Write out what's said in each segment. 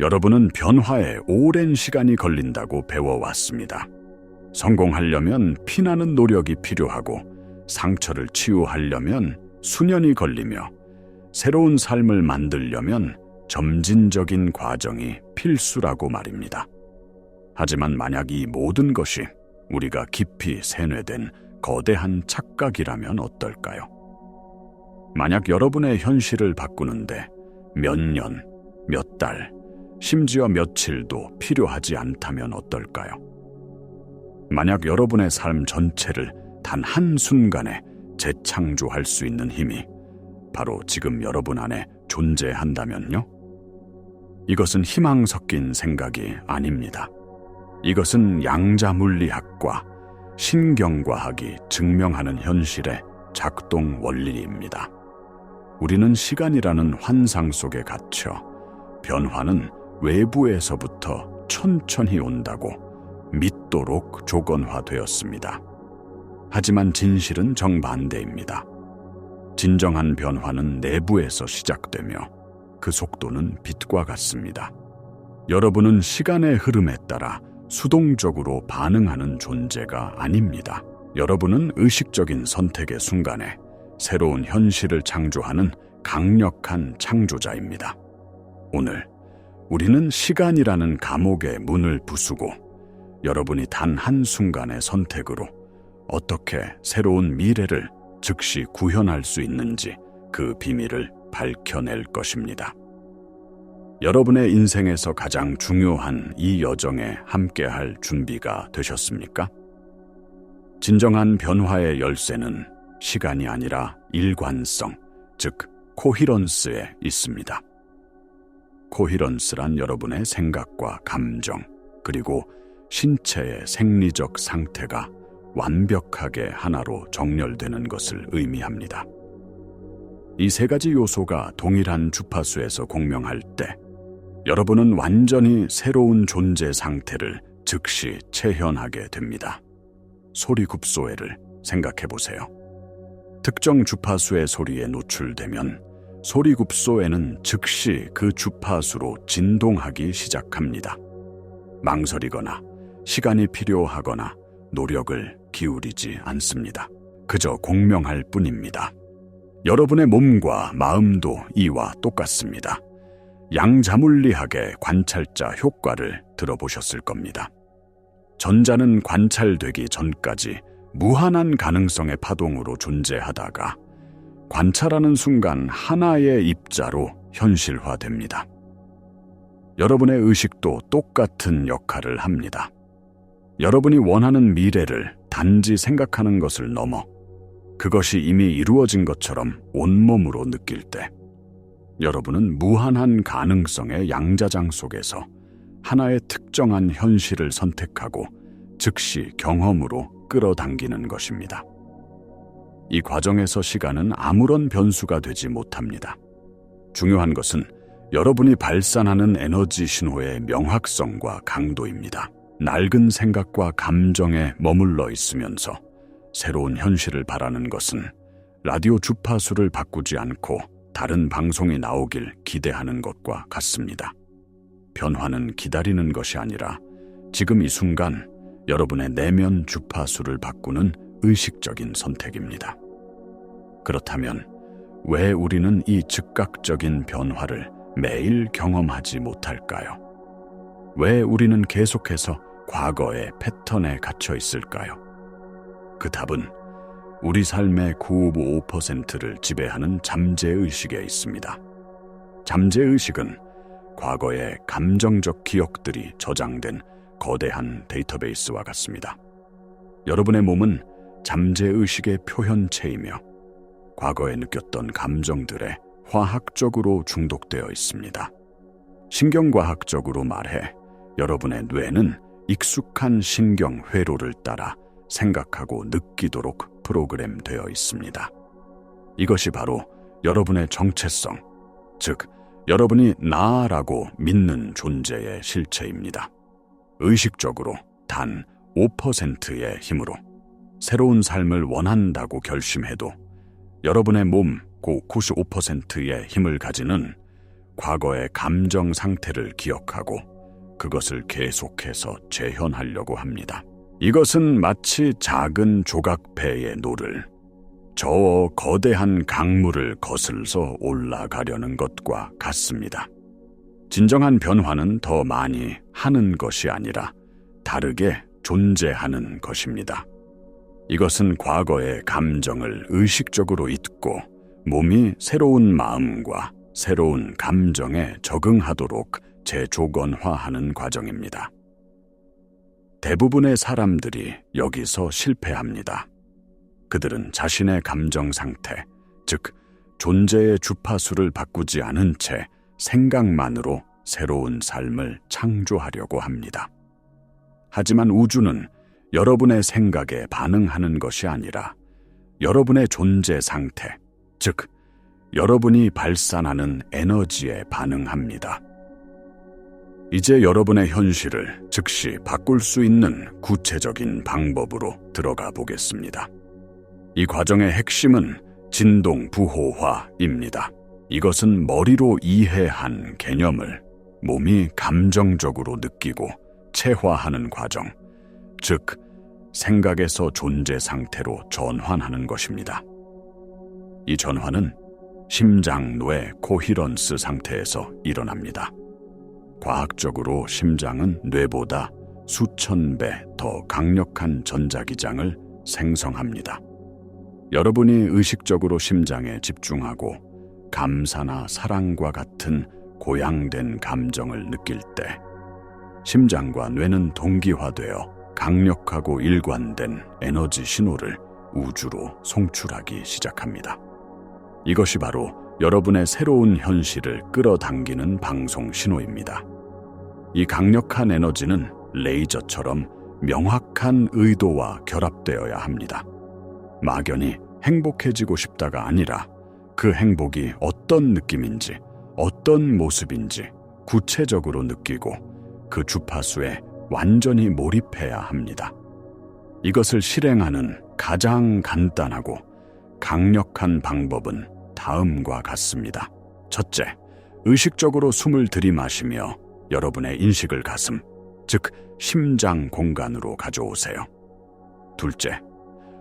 여러분은 변화에 오랜 시간이 걸린다고 배워왔습니다. 성공하려면 피나는 노력이 필요하고 상처를 치유하려면 수년이 걸리며 새로운 삶을 만들려면 점진적인 과정이 필수라고 말입니다. 하지만 만약 이 모든 것이 우리가 깊이 세뇌된 거대한 착각이라면 어떨까요? 만약 여러분의 현실을 바꾸는데 몇 년, 몇 달, 심지어 며칠도 필요하지 않다면 어떨까요? 만약 여러분의 삶 전체를 단 한순간에 재창조할 수 있는 힘이 바로 지금 여러분 안에 존재한다면요? 이것은 희망 섞인 생각이 아닙니다. 이것은 양자 물리학과 신경과학이 증명하는 현실의 작동 원리입니다. 우리는 시간이라는 환상 속에 갇혀 변화는 외부에서부터 천천히 온다고 믿도록 조건화되었습니다. 하지만 진실은 정반대입니다. 진정한 변화는 내부에서 시작되며 그 속도는 빛과 같습니다. 여러분은 시간의 흐름에 따라 수동적으로 반응하는 존재가 아닙니다. 여러분은 의식적인 선택의 순간에 새로운 현실을 창조하는 강력한 창조자입니다. 오늘 우리는 시간이라는 감옥의 문을 부수고 여러분이 단 한순간의 선택으로 어떻게 새로운 미래를 즉시 구현할 수 있는지 그 비밀을 밝혀낼 것입니다. 여러분의 인생에서 가장 중요한 이 여정에 함께할 준비가 되셨습니까? 진정한 변화의 열쇠는 시간이 아니라 일관성, 즉 코히런스에 있습니다. 코히런스란 여러분의 생각과 감정, 그리고 신체의 생리적 상태가 완벽하게 하나로 정렬되는 것을 의미합니다. 이 세 가지 요소가 동일한 주파수에서 공명할 때 여러분은 완전히 새로운 존재 상태를 즉시 체현하게 됩니다. 소리굽소회를 생각해 보세요. 특정 주파수의 소리에 노출되면 소리굽소에는 즉시 그 주파수로 진동하기 시작합니다. 망설이거나 시간이 필요하거나 노력을 기울이지 않습니다. 그저 공명할 뿐입니다. 여러분의 몸과 마음도 이와 똑같습니다. 양자물리학의 관찰자 효과를 들어보셨을 겁니다. 전자는 관찰되기 전까지 무한한 가능성의 파동으로 존재하다가 관찰하는 순간 하나의 입자로 현실화됩니다. 여러분의 의식도 똑같은 역할을 합니다. 여러분이 원하는 미래를 단지 생각하는 것을 넘어 그것이 이미 이루어진 것처럼 온몸으로 느낄 때 여러분은 무한한 가능성의 양자장 속에서 하나의 특정한 현실을 선택하고 즉시 경험으로 끌어당기는 것입니다. 이 과정에서 시간은 아무런 변수가 되지 못합니다. 중요한 것은 여러분이 발산하는 에너지 신호의 명확성과 강도입니다. 낡은 생각과 감정에 머물러 있으면서 새로운 현실을 바라는 것은 라디오 주파수를 바꾸지 않고 다른 방송이 나오길 기대하는 것과 같습니다. 변화는 기다리는 것이 아니라 지금 이 순간 여러분의 내면 주파수를 바꾸는 의식적인 선택입니다. 그렇다면 왜 우리는 이 즉각적인 변화를 매일 경험하지 못할까요? 왜 우리는 계속해서 과거의 패턴에 갇혀 있을까요? 그 답은 우리 삶의 95%를 지배하는 잠재의식에 있습니다. 잠재의식은 과거의 감정적 기억들이 저장된 거대한 데이터베이스와 같습니다. 여러분의 몸은 잠재의식의 표현체이며 과거에 느꼈던 감정들에 화학적으로 중독되어 있습니다. 신경과학적으로 말해 여러분의 뇌는 익숙한 신경 회로를 따라 생각하고 느끼도록 프로그램되어 있습니다. 이것이 바로 여러분의 정체성, 즉, 여러분이 나라고 믿는 존재의 실체입니다. 의식적으로 단 5%의 힘으로 새로운 삶을 원한다고 결심해도 여러분의 몸 고 95%의 힘을 가지는 과거의 감정 상태를 기억하고 그것을 계속해서 재현하려고 합니다. 이것은 마치 작은 조각배의 노를 저 거대한 강물을 거슬러 올라가려는 것과 같습니다. 진정한 변화는 더 많이 하는 것이 아니라 다르게 존재하는 것입니다. 이것은 과거의 감정을 의식적으로 잊고 몸이 새로운 마음과 새로운 감정에 적응하도록 재조건화하는 과정입니다. 대부분의 사람들이 여기서 실패합니다. 그들은 자신의 감정 상태, 즉, 존재의 주파수를 바꾸지 않은 채 생각만으로 새로운 삶을 창조하려고 합니다. 하지만 우주는 여러분의 생각에 반응하는 것이 아니라 여러분의 존재 상태, 즉, 여러분이 발산하는 에너지에 반응합니다. 이제 여러분의 현실을 즉시 바꿀 수 있는 구체적인 방법으로 들어가 보겠습니다. 이 과정의 핵심은 진동 부호화입니다. 이것은 머리로 이해한 개념을 몸이 감정적으로 느끼고 체화하는 과정, 즉, 생각에서 존재 상태로 전환하는 것입니다. 이 전환은 심장뇌 코히런스 상태에서 일어납니다. 과학적으로 심장은 뇌보다 수천 배 더 강력한 전자기장을 생성합니다. 여러분이 의식적으로 심장에 집중하고 감사나 사랑과 같은 고양된 감정을 느낄 때 심장과 뇌는 동기화되어 강력하고 일관된 에너지 신호를 우주로 송출하기 시작합니다. 이것이 바로 여러분의 새로운 현실을 끌어당기는 방송 신호입니다. 이 강력한 에너지는 레이저처럼 명확한 의도와 결합되어야 합니다. 막연히 행복해지고 싶다가 아니라 그 행복이 어떤 느낌인지, 어떤 모습인지 구체적으로 느끼고 그 주파수에 완전히 몰입해야 합니다. 이것을 실행하는 가장 간단하고 강력한 방법은 다음과 같습니다. 첫째, 의식적으로 숨을 들이마시며 여러분의 인식을 가슴, 즉 심장 공간으로 가져오세요. 둘째,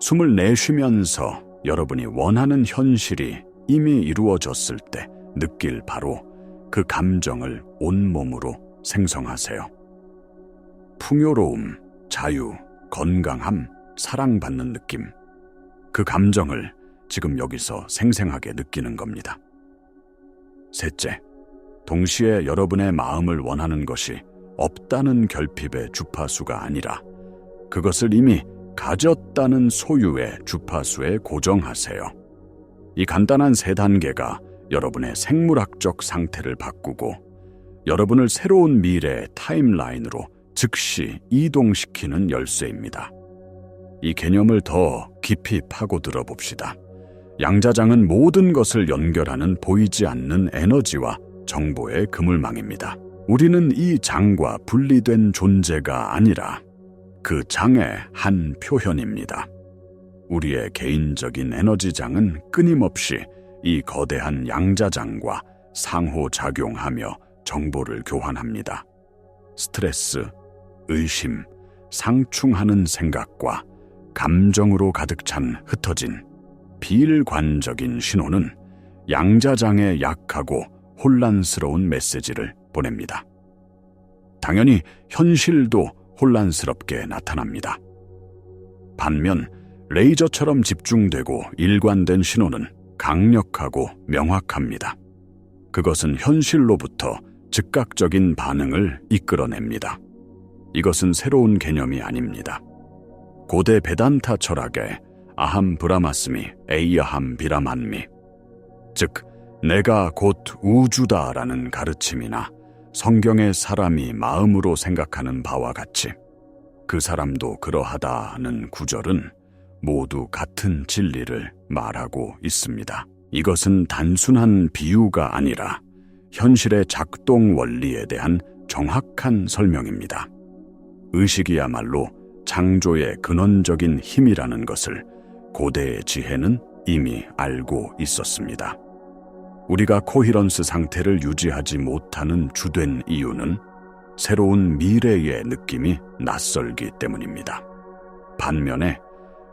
숨을 내쉬면서 여러분이 원하는 현실이 이미 이루어졌을 때 느낄 바로 그 감정을 온몸으로 생성하세요. 풍요로움, 자유, 건강함, 사랑받는 느낌. 그 감정을 지금 여기서 생생하게 느끼는 겁니다. 셋째, 동시에 여러분의 마음을 원하는 것이 없다는 결핍의 주파수가 아니라 그것을 이미 가졌다는 소유의 주파수에 고정하세요. 이 간단한 세 단계가 여러분의 생물학적 상태를 바꾸고 여러분을 새로운 미래의 타임라인으로 즉시 이동시키는 열쇠입니다. 이 개념을 더 깊이 파고들어 봅시다. 양자장은 모든 것을 연결하는 보이지 않는 에너지와 정보의 그물망입니다. 우리는 이 장과 분리된 존재가 아니라 그 장의 한 표현입니다. 우리의 개인적인 에너지장은 끊임없이 이 거대한 양자장과 상호작용하며 정보를 교환합니다. 스트레스, 의심, 상충하는 생각과 감정으로 가득 찬 흩어진 비일관적인 신호는 양자장에 약하고 혼란스러운 메시지를 보냅니다. 당연히 현실도 혼란스럽게 나타납니다. 반면 레이저처럼 집중되고 일관된 신호는 강력하고 명확합니다. 그것은 현실로부터 즉각적인 반응을 이끌어냅니다. 이것은 새로운 개념이 아닙니다. 고대 베단타 철학의 아함 브라마스미 에이아함 비라만미 즉 내가 곧 우주다라는 가르침이나 성경의 사람이 마음으로 생각하는 바와 같이 그 사람도 그러하다는 구절은 모두 같은 진리를 말하고 있습니다. 이것은 단순한 비유가 아니라 현실의 작동 원리에 대한 정확한 설명입니다. 의식이야말로 창조의 근원적인 힘이라는 것을 고대의 지혜는 이미 알고 있었습니다. 우리가 코히런스 상태를 유지하지 못하는 주된 이유는 새로운 미래의 느낌이 낯설기 때문입니다. 반면에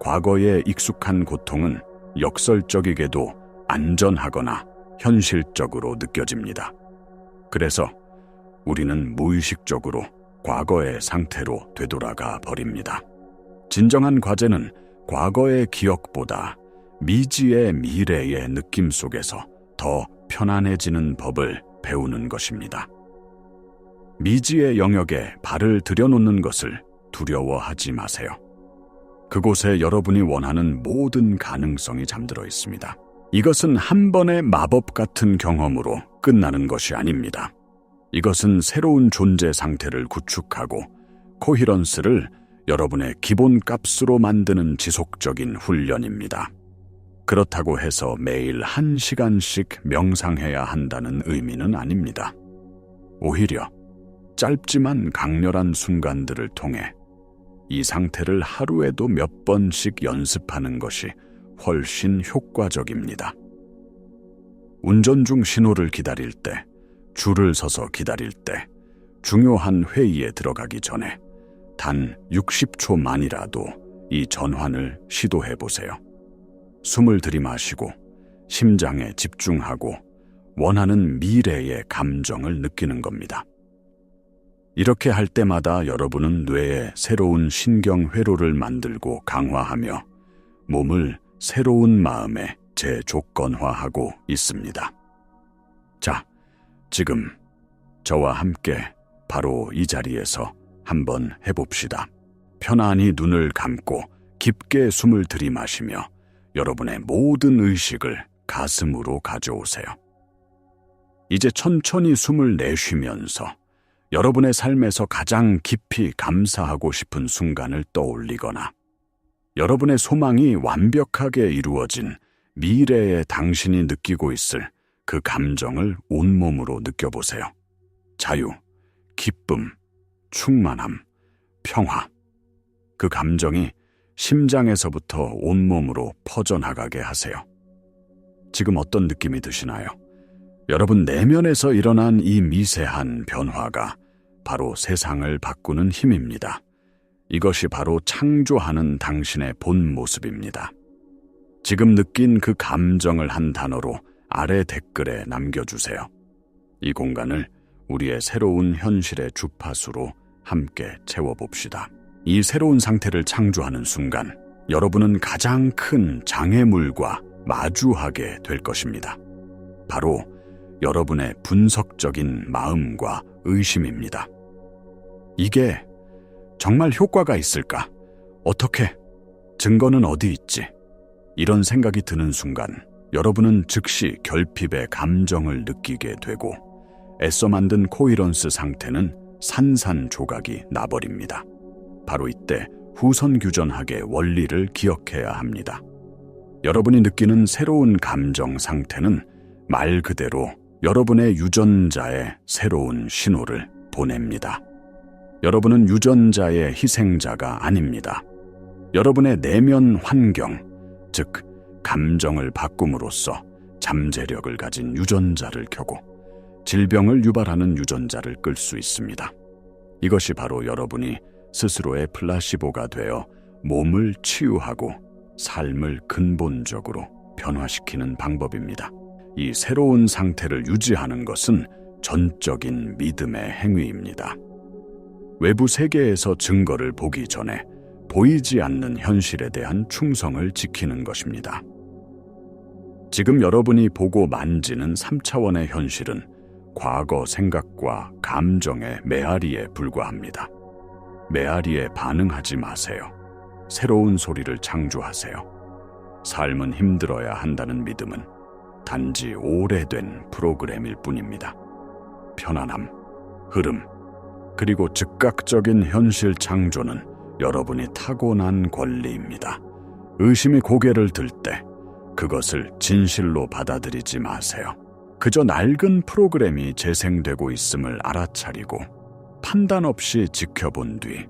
과거에 익숙한 고통은 역설적이게도 안전하거나 현실적으로 느껴집니다. 그래서 우리는 무의식적으로 과거의 상태로 되돌아가 버립니다. 진정한 과제는 과거의 기억보다 미지의 미래의 느낌 속에서 더 편안해지는 법을 배우는 것입니다. 미지의 영역에 발을 들여놓는 것을 두려워하지 마세요. 그곳에 여러분이 원하는 모든 가능성이 잠들어 있습니다. 이것은 한 번의 마법 같은 경험으로 끝나는 것이 아닙니다. 이것은 새로운 존재 상태를 구축하고 코히런스를 여러분의 기본 값으로 만드는 지속적인 훈련입니다. 그렇다고 해서 매일 한 시간씩 명상해야 한다는 의미는 아닙니다. 오히려 짧지만 강렬한 순간들을 통해 이 상태를 하루에도 몇 번씩 연습하는 것이 훨씬 효과적입니다. 운전 중 신호를 기다릴 때, 줄을 서서 기다릴 때, 중요한 회의에 들어가기 전에 단 60초만이라도 이 전환을 시도해 보세요. 숨을 들이마시고 심장에 집중하고 원하는 미래의 감정을 느끼는 겁니다. 이렇게 할 때마다 여러분은 뇌에 새로운 신경 회로를 만들고 강화하며 몸을 새로운 마음에 재조건화하고 있습니다. 자, 지금 저와 함께 바로 이 자리에서 한번 해봅시다. 편안히 눈을 감고 깊게 숨을 들이마시며 여러분의 모든 의식을 가슴으로 가져오세요. 이제 천천히 숨을 내쉬면서 여러분의 삶에서 가장 깊이 감사하고 싶은 순간을 떠올리거나 여러분의 소망이 완벽하게 이루어진 미래의 당신이 느끼고 있을 그 감정을 온몸으로 느껴보세요. 자유, 기쁨, 충만함, 평화. 그 감정이 심장에서부터 온몸으로 퍼져나가게 하세요. 지금 어떤 느낌이 드시나요? 여러분 내면에서 일어난 이 미세한 변화가 바로 세상을 바꾸는 힘입니다. 이것이 바로 창조하는 당신의 본 모습입니다. 지금 느낀 그 감정을 한 단어로 아래 댓글에 남겨주세요. 이 공간을 우리의 새로운 현실의 주파수로 함께 채워봅시다. 이 새로운 상태를 창조하는 순간 여러분은 가장 큰 장애물과 마주하게 될 것입니다. 바로 여러분의 분석적인 마음과 의심입니다. 이게 정말 효과가 있을까? 어떻게? 증거는 어디 있지? 이런 생각이 드는 순간 여러분은 즉시 결핍의 감정을 느끼게 되고 애써 만든 코이런스 상태는 산산조각이 나버립니다. 바로 이때 후선규전학의 원리를 기억해야 합니다. 여러분이 느끼는 새로운 감정 상태는 말 그대로 여러분의 유전자의 새로운 신호를 보냅니다. 여러분은 유전자의 희생자가 아닙니다. 여러분의 내면 환경, 즉, 감정을 바꿈으로써 잠재력을 가진 유전자를 켜고 질병을 유발하는 유전자를 끌 수 있습니다. 이것이 바로 여러분이 스스로의 플라시보가 되어 몸을 치유하고 삶을 근본적으로 변화시키는 방법입니다. 이 새로운 상태를 유지하는 것은 전적인 믿음의 행위입니다. 외부 세계에서 증거를 보기 전에 보이지 않는 현실에 대한 충성을 지키는 것입니다. 지금 여러분이 보고 만지는 3차원의 현실은 과거 생각과 감정의 메아리에 불과합니다. 메아리에 반응하지 마세요. 새로운 소리를 창조하세요. 삶은 힘들어야 한다는 믿음은 단지 오래된 프로그램일 뿐입니다. 편안함, 흐름, 그리고 즉각적인 현실 창조는 여러분이 타고난 권리입니다. 의심이 고개를 들 때 그것을 진실로 받아들이지 마세요. 그저 낡은 프로그램이 재생되고 있음을 알아차리고 판단 없이 지켜본 뒤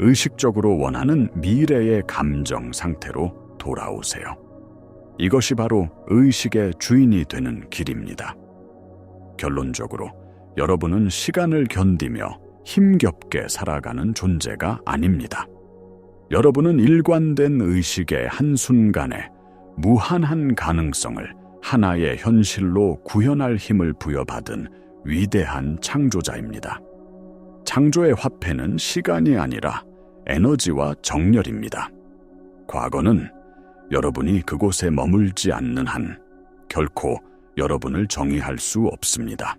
의식적으로 원하는 미래의 감정 상태로 돌아오세요. 이것이 바로 의식의 주인이 되는 길입니다. 결론적으로 여러분은 시간을 견디며 힘겹게 살아가는 존재가 아닙니다. 여러분은 일관된 의식의 한순간에 무한한 가능성을 하나의 현실로 구현할 힘을 부여받은 위대한 창조자입니다. 창조의 화폐는 시간이 아니라 에너지와 정열입니다. 과거는 여러분이 그곳에 머물지 않는 한 결코 여러분을 정의할 수 없습니다.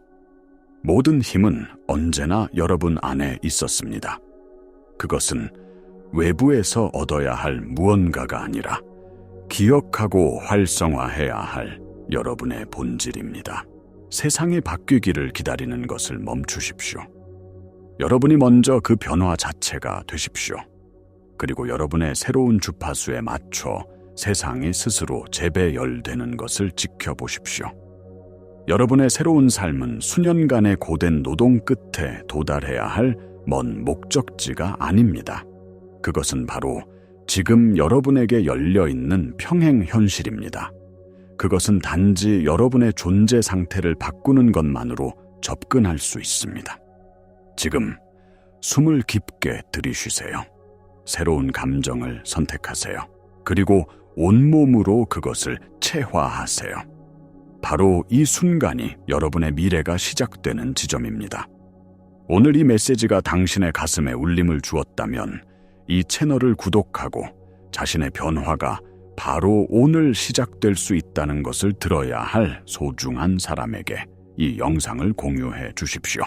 모든 힘은 언제나 여러분 안에 있었습니다. 그것은 외부에서 얻어야 할 무언가가 아니라 기억하고 활성화해야 할 여러분의 본질입니다. 세상이 바뀌기를 기다리는 것을 멈추십시오. 여러분이 먼저 그 변화 자체가 되십시오. 그리고 여러분의 새로운 주파수에 맞춰 세상이 스스로 재배열되는 것을 지켜보십시오. 여러분의 새로운 삶은 수년간의 고된 노동 끝에 도달해야 할 먼 목적지가 아닙니다. 그것은 바로 지금 여러분에게 열려 있는 평행 현실입니다. 그것은 단지 여러분의 존재 상태를 바꾸는 것만으로 접근할 수 있습니다. 지금 숨을 깊게 들이쉬세요. 새로운 감정을 선택하세요. 그리고 온몸으로 그것을 체화하세요. 바로 이 순간이 여러분의 미래가 시작되는 지점입니다. 오늘 이 메시지가 당신의 가슴에 울림을 주었다면 이 채널을 구독하고 자신의 변화가 바로 오늘 시작될 수 있다는 것을 들어야 할 소중한 사람에게 이 영상을 공유해 주십시오.